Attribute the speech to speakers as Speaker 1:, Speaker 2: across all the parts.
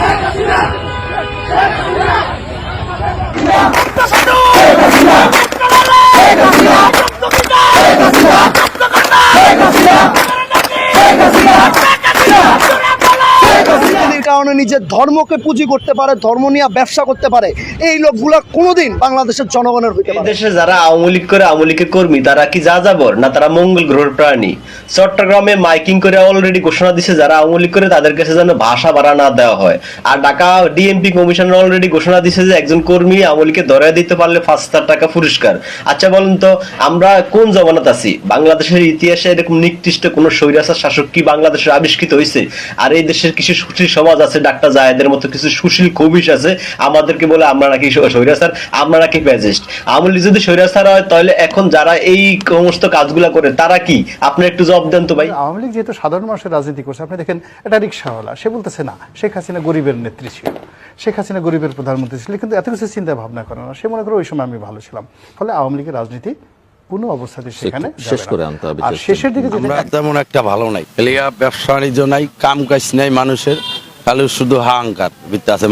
Speaker 1: রাজনীতির কারণে নিজের ধর্মকে পুঁজি করতে পারে, ধর্ম নিয়ে ব্যবসা করতে পারে। এই লোকগুলো কোনোদিন বাংলাদেশের জনগণের হইতে পারে
Speaker 2: দেশে যারা আওয়ামী লীগ করে, আওয়ামী লীগের কর্মী, তারা কি যা যাবর না, তারা মঙ্গল গ্রহের প্রাণী। চট্টগ্রামে মাইকিং করে অলরেডি ঘোষণা দিছে, যারা আওয়ামী লীগ করে, তাদের কাছে যেন ভাষা বাড়া না দেওয়া হয়। আর ঢাকা ডিএমপি কমিশনার অলরেডি ঘোষণা দিছে যে, একজন কর্মী আওয়ামী লীগকে ধরে দিতে পারলে পাঁচ হাজার টাকা পুরস্কার। আচ্ছা বলেন তো, আমরা কোন জমানাত আছি? বাংলাদেশের ইতিহাসে এরকম নিকৃষ্ট কোন স্বৈরাচার শাসক কি বাংলাদেশের আবিষ্কৃত হয়েছে আর এই দেশের কিছু সুশীল সমাজ আছে ডাক্তার জায়েদের মতো কিছু সুশীল কবিশ আছে আমাদেরকে বলে আমরা নাকি স্বৈরাচার আমরা নাকি প্যাজেস্ট আওয়ামী লীগ যদি স্বৈরাচার হয় তাহলে এখন যারা এই সমস্ত কাজগুলা করে তারা কি? আপনি একটু জবাব দেন তো ভাই।
Speaker 3: আওয়ামী লীগ যেহেতু সাধারণ মানুষের রাজনীতি করছে আপনি দেখেন এটা রিক্সাওয়ালা সে বলতেছে না শেখ হাসিনা গরিবের নেত্রী ছিল। শেখ হাসিনা গরিবের প্রধানমন্ত্রী ছিল কিন্তু এত কিছু চিন্তা ভাবনা করে না। সে মনে করে ওই সময় আমি ভালো ছিলাম। ফলে আওয়ামী লীগের রাজনীতি কোনো অবস্থাতে সেখানে
Speaker 4: শেষ করে আনতে হবে
Speaker 3: আর শেষের দিকে
Speaker 5: আমরা তেমন একটা ভালো নাই। ব্যবসা বাণিজ্য নাই কাম কাজ নাই মানুষের। খালি শুধু হাহাঙ্কার ভিত্তি আছে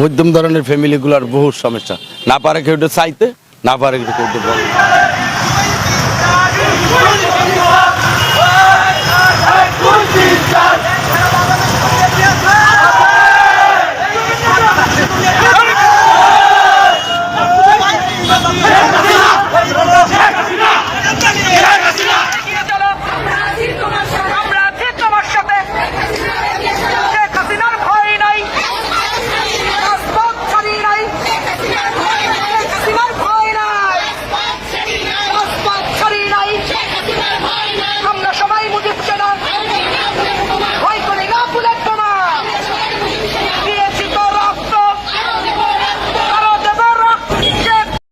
Speaker 5: মধ্যম ধরনের ফ্যামিলিগুলোর বহু সমস্যা না পারে কেউ চাইতে, না পারে কেউ।